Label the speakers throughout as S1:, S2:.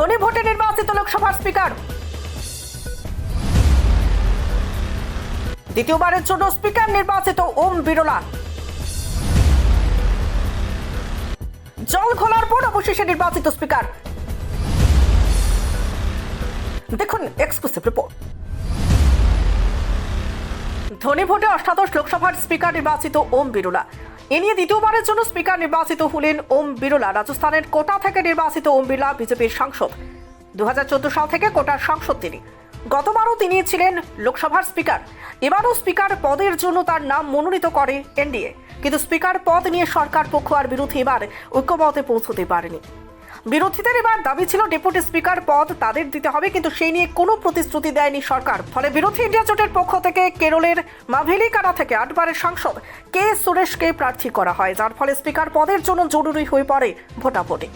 S1: ধনী ভোটে নির্বাচিত লোকসভার স্পিকার। দ্বিতীয়বারের জন্য স্পিকার নির্বাচিত ওম বিরলা জল খোলার পর অবশেষে নির্বাচিত স্পিকার। দেখুন এক্সক্লুসিভ রিপোর্ট ধনী ভোটে অষ্টাদশ লোকসভার স্পিকার নির্বাচিত ওম বিরলা এ নিয়ে দ্বিতীয়বারের জন্য স্পিকার নির্বাচিত হলেন ওম বিরলা রাজস্থানের কোটা থেকে নির্বাচিত ওম বিরলা বিজেপির সাংসদ। দু হাজার চোদ্দ সাল থেকে কোটার সাংসদ তিনি। গতবারও তিনি ছিলেন লোকসভার স্পিকার। এবারও স্পিকার পদের জন্য তার নাম মনোনীত করে এনডিএ। কিন্তু স্পিকার পদ নিয়ে সরকার পক্ষ আর বিরোধী এবার ঐক্যমতে পৌঁছতে পারেনি। বিরোধীদের এবার দাবি ছিল ডেপুটি স্পিকার পদ তাদের দিতে হবে, কিন্তু সেই নিয়ে কোনো প্রতিশ্রুতি দেয়নি সরকার। ফলে বিরোধী ইন্ডিয়া জোটের পক্ষ থেকে কেরলের মাভেলিকারা থেকে আটবারের সাংসদ কে সুরেশকে প্রার্থী করা হয়, যার ফলে স্পিকার পদের জন্য জরুরি হয়ে পড়ে ভোটাভুটি।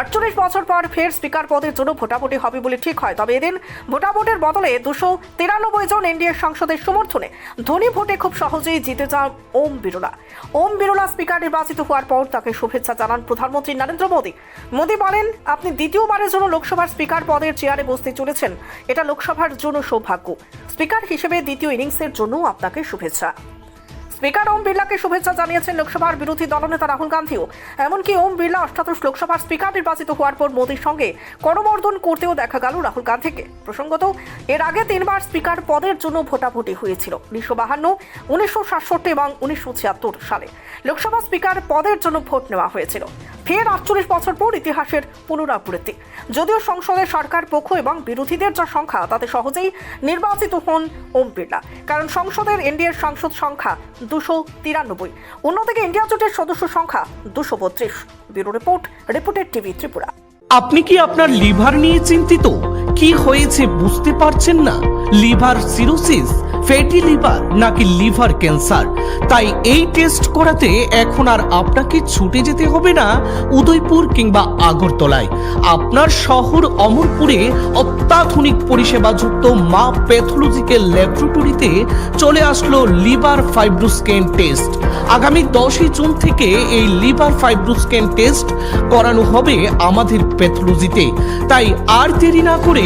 S1: আটচল্লিশ বছর পর ফের স্পিকার পদের জন্য ভোটাভুটি হবে বলে ঠিক হয়। তবে এদিন ভোটাভুটির বদলে দুশো তিরানব্বই জন এনডিএ সংসদের সমর্থনে ধনী ভোটে খুব সহজেই জিতে যান ওম বিরলা ওম বিরলা স্পিকার নির্বাচিত হওয়ার পর তাকে শুভেচ্ছা জানান প্রধানমন্ত্রী নরেন্দ্র মোদী। মোদী বলেন, আপনি দ্বিতীয়বারের জন্য লোকসভার স্পিকার পদের চেয়ারে বসতে চলেছেন। এটা লোকসভার জন্য সৌভাগ্য। স্পিকার হিসেবে দ্বিতীয় ইনিংসের জন্য আপনাকে শুভেচ্ছা। স্পিকার ওম বিড়লাকে শুভেচ্ছা জানিয়েছেন লোকসভার বিরোধী দলনেতা রাহুল গান্ধীও। এমনকি ওম বিড়লা অষ্টাদশ লোকসভার স্পিকার নির্বাচিত হওয়ার পর মোদীর সঙ্গে করমর্দন করতেও দেখা গেল রাহুল গান্ধীকে। প্রসঙ্গত, এর আগে তিনবার স্পিকার পদের জন্য ভোটাভুটি হয়েছিল, উনিশশো বাহান্ন, উনিশশো সাতষট্টি এবং উনিশশো ছিয়াত্তর সালে। লোকসভা স্পিকার পদের জন্য ভোট নেওয়া হয়েছিল। ফের আটচল্লিশ বছর পর ইতিহাসের পুনরাবৃত্তি। যদিও সংসদে সরকার পক্ষ এবং বিরোধীদের যা সংখ্যা, তাতে সহজেই নির্বাচিত হন ওম বিড়লা। কারণ সংসদের এনডিএর সংসদ সংখ্যা দুশো তিরানব্বই। অন্যদিকে ইন্ডিয়া জোটের সদস্য সংখ্যা দুশো বত্রিশ। Bureau report reported TV Tripura.
S2: আপনি কি আপনার লিভার নিয়ে চিন্তিত? কি হয়েছে বুঝতে পারছেন না? লিভার সিরোসিস, ফ্যাটি লিভার নাকি লিভার ক্যান্সার? তাই এই টেস্ট করাতে এখন আর আপনাকে ছুটে যেতে হবে না উদয়পুর কিংবা আগরতলায়। আপনার শহর অমরপুরে অত্যাধুনিক পরিষেবাযুক্ত মা প্যাথোলজিক্যাল ল্যাবরেটরিতে চলে আসলো লিভার ফাইব্রোস্ক্যান টেস্ট। আগামী দশই জুন থেকে এই লিভার ফাইব্রোস্ক্যান টেস্ট করানো হবে আমাদের প্যাথোলজিতে। তাই আর দেরি না করে